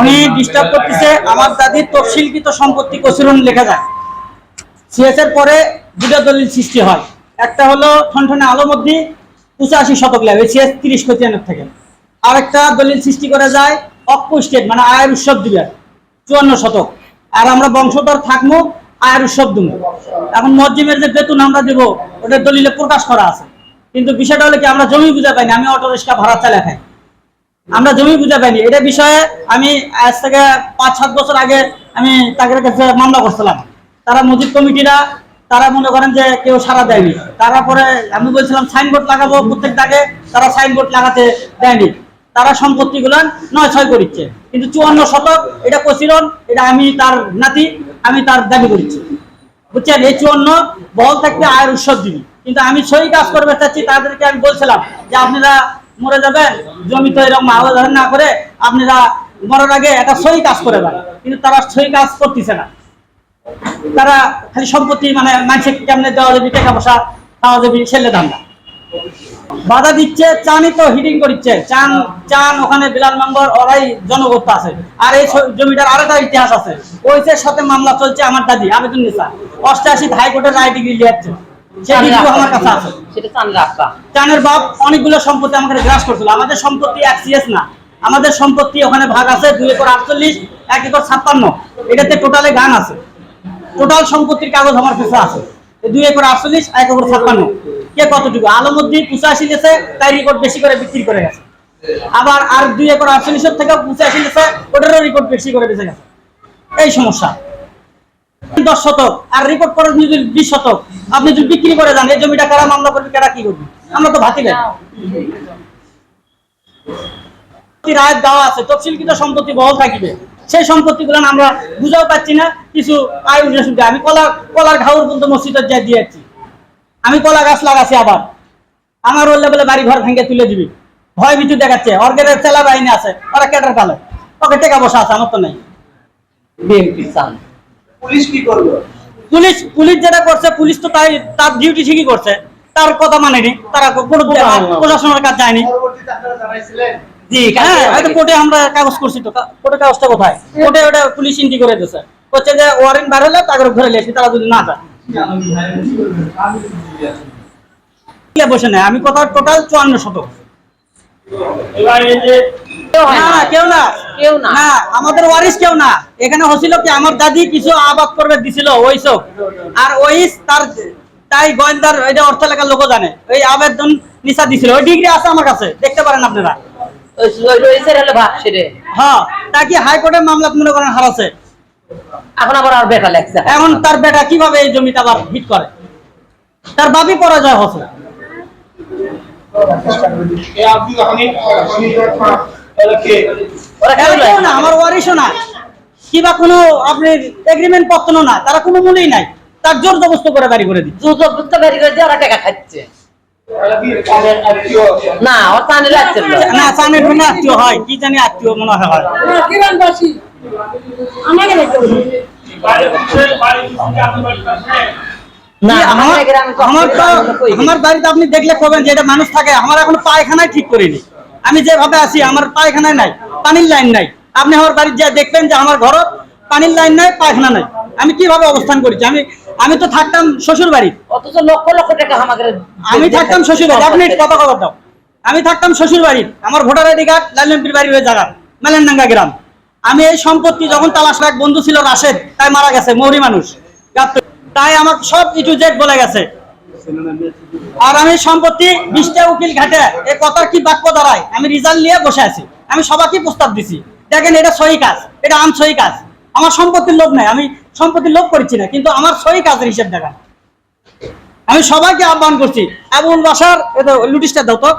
উনি ডিস্টার্ব করতেছে আমার দাদির তফসিলকৃত সম্পত্তি কচুরন লেখা যায়। সিএস এর পরে দুটো দলিল সৃষ্টি হয়। একটা হলো ঠনঠনে আলমদ্দি, পঁচাশি শতক ল্যাব সিএস তিরিশ খতিয়ানের থেকে। আরেকটা দলিল সৃষ্টি করা যায় অক্ষ স্টেট মানে আয়ের উৎসব দিবে, চুয়ান্ন শতক। আর আমরা বংশধর থাকব আয়ের উৎসব দিব এখন মসজিদের যে বেতন আমরা দেব ওটা দলিলে প্রকাশ করা আছে। কিন্তু বিষয়টা হলে কি, আমরা জমি বুঝা পাইনি, আমি অটো রিক্সা ভাড়া চালা খাই। আমরা জমি বুঝা পাইনি। এটা বিষয়ে আমি আজ থেকে পাঁচ, সাত বছর আগে আমি তাদের কাছে মামলা করছিলাম। তারা মসজিদ কমিটিরা, তারা মনে করেন যে কেউ সারা দেয়নি। তারপরে আমি বলছিলাম, সাইনবোর্ড লাগাবো প্রত্যেক দাগে। তারা সাইনবোর্ড লাগাতে দেয়নি। তারা সম্পত্তি সম্পত্তিগুলো নয় ছয় করিচ্ছে। কিন্তু চুয়ান্ন শতক, এটা কচিরন এটা আমি তার নাতি, আমি তার দাবি করছি। বুঝছেন? এই চুয়ান্ন বল থাকতে আয়ের উৎসব দিবি। কিন্তু আমি সই কাজ করবে চাচ্ছি তাদেরকে আমি বলছিলাম যে, আপনারা মরে যাবেন জমি তো এরকম আলাদা না করে আপনারা মরার আগে একটা সই কাজ করে দেন। কিন্তু তারা সই কাজ করতেছে না। তারা খালি সম্পত্তি মানে মানুষকে কেমনে দেওয়া যাবে টাকা পয়সা পাওয়া যাবে ছেলে ধান্দা বাধা দিচ্ছে চানই তো হিটিং করছে চান চান ওখানে বিলাল মেম্বার ওরাই জনগত আছে। আর এই জমিটার আরেকটা ইতিহাস আছে। ওইসের সাথে মামলা চলছে আমার দাদি আবেদন নিসা অষ্টাশি হাইকোর্টের রায় ডিগ্রি লিয়াচ্ছে সে ডিগ্রি আমার কাছে আছে। সেটা চানের বাপ অনেকগুলো সম্পত্তি গ্রাস করছিল। আমাদের সম্পত্তি এক সিএস না। আমাদের সম্পত্তি ওখানে ভাগ আছে, দুই একর আটচল্লিশ, এক একর ছাপ্পান্ন। এটাতে টোটালে গান আছে। টোটাল সম্পত্তির কাগজ আমার কাছে আছে। দুই একর আটচল্লিশ, এক একর ছাপ্পান্ন। কে কতটুকু? পঁচাশি লেছে, তাই রেকর্ড বেশি করে বিক্রি করে গেছে। আবার আর দুই একর আটচল্লিশের থেকে পঁচাশি লেছে, ওটারও রেকর্ড বেশি করে বেঁচে গেছে। এই সমস্যা। দশ শতক, আর রিপোর্ট করেন যদি বিশ শতক, আপনি যদি বিক্রি করে যান, এই জমিটা কারা মামলা করবে, কারা কি করবে? আমরা তো ভাতি দেওয়া আছে? তফসিলকৃত সম্পত্তি বহল সেই আমরা বুঝাও পাচ্ছি না, কিছু আমি কলা কলার ঘাউর পর্যন্ত মসজিদের দিয়ে যাচ্ছি। আমি কলা গাছ লাগাচ্ছি আবার। আমার ওর লেভেলে বাড়ি ঘর ভেঙে তুলে দিবি। ভয় বিচু দেখাচ্ছে। অর্গেনের চেলা বাহিনী আছে, ওরা কেটার পালে। ওকে টাকা বসা আছে, আমার তো নাই। বিএনপি চান। পুলিশ কি করবে পুলিশ পুলিশ যেটা করছে পুলিশ তো তাই তার ডিউটি ঠিকই করছে। তার কথা মানেনি। তারা কোনো প্রশাসনের কাজ যায়নি। পরবর্তীতে আপনারা জানাইছিলেন? জি হ্যাঁ হয়তো কোর্টে আমরা কাগজ করছি তো। কোর্টে কাগজটা কোথায়? কোর্টে ওটা পুলিশ ইন্টি করে দিয়েছে। হচ্ছে যে ওয়ারেন্ট বার হলে তাকে ধরে লেছি তারা যদি না যায়। কে বসে নেয়? আমি কথা টোটাল চুয়ান্ন শতক। কেউ হয় না। কেউ না। না আমাদের ওয়ারিস কেউ না। এখানে হছিল কি আমার দাদি কিছু আবাদ করবে দিছিল ওইসব। আর ওইস তার তাই গোয়েন্দার এটা অর্থ লেখার লোকও জানে। ওই আবেদন নিশা দিছিল। ওই ডিগ্রি আছে আমার কাছে দেখতে পারেন আপনারা। হ্যাঁ তা কি হাইকোর্টের মামলা মনে করেন হারাছে এখন আবার আর বেটা লাগছে এখন তার বেটা কীভাবে এই জমিটা আবার হিট করে? তার বাপই পরাজয় হচ্ছে না আমার ওয়ারিশও না কিবা কোনো আপনার এগ্রিমেন্ট পত্র না তারা কোনো মূল্যই নাই। তার জোর জবস্ত করে বাড়ি করে দিচ্ছে। পারি করে দিয়ে ওরা টাকা খাচ্ছে। না ও চানে লাগছে না। সানের কোনো আত্মীয় হয় কি জানি আত্মীয় মনে হয়। কিরণবাসী আমাকে না আমার তো। আমার বাড়িতে আপনি দেখলে কবেন যে এটা মানুষ থাকে আমার এখন পায়খানায় ঠিক করিনি। আমি যেভাবে আছি আমার পায়খানায় নাই পানির লাইন নাই। আপনি আমার বাড়ির যা দেখবেন যে আমার ঘর পানির লাইন নাই পায়খানা নাই। আমি কীভাবে অবস্থান করেছি? আমি আমি তো থাকতাম শ্বশুর বাড়ি। অথচ লক্ষ লক্ষ টাকা আমাদের আমি থাকতাম শ্বশুর বাড়ি। আপনি কথা খবর দাও। আমি থাকতাম শ্বশুর বাড়ি। আমার ভোটার আইডি কার্ড লালনপির বাড়ি হয়ে জায়গা। মেলেনডাঙ্গা গ্রাম। আমি এই সম্পত্তি যখন তালাশ এক বন্ধু ছিল রাশেদ তাই মারা গেছে মৌরি মানুষ। তাই আমার সব ইটু জেড বলে গেছে। আর আমি সম্পত্তি বিশটা উকিল ঘাটে এই কথার কি বাক্য দাঁড়ায়? আমি রিজাল্ট নিয়ে বসে আছি। আমি সবাইকে প্রস্তাব দিছি। দেখেন, এটা সহি কাজ। এটা আম সহি কাজ। আমার সম্পত্তির লোভ নাই। আমি সম্পত্তির লোভ করছি না, কিন্তু আমার সহি কাজের হিসেব দেখান। আমি সবাইকে আহ্বান করছি। আবুল বাসার এটা লুটিসটা দাও তো।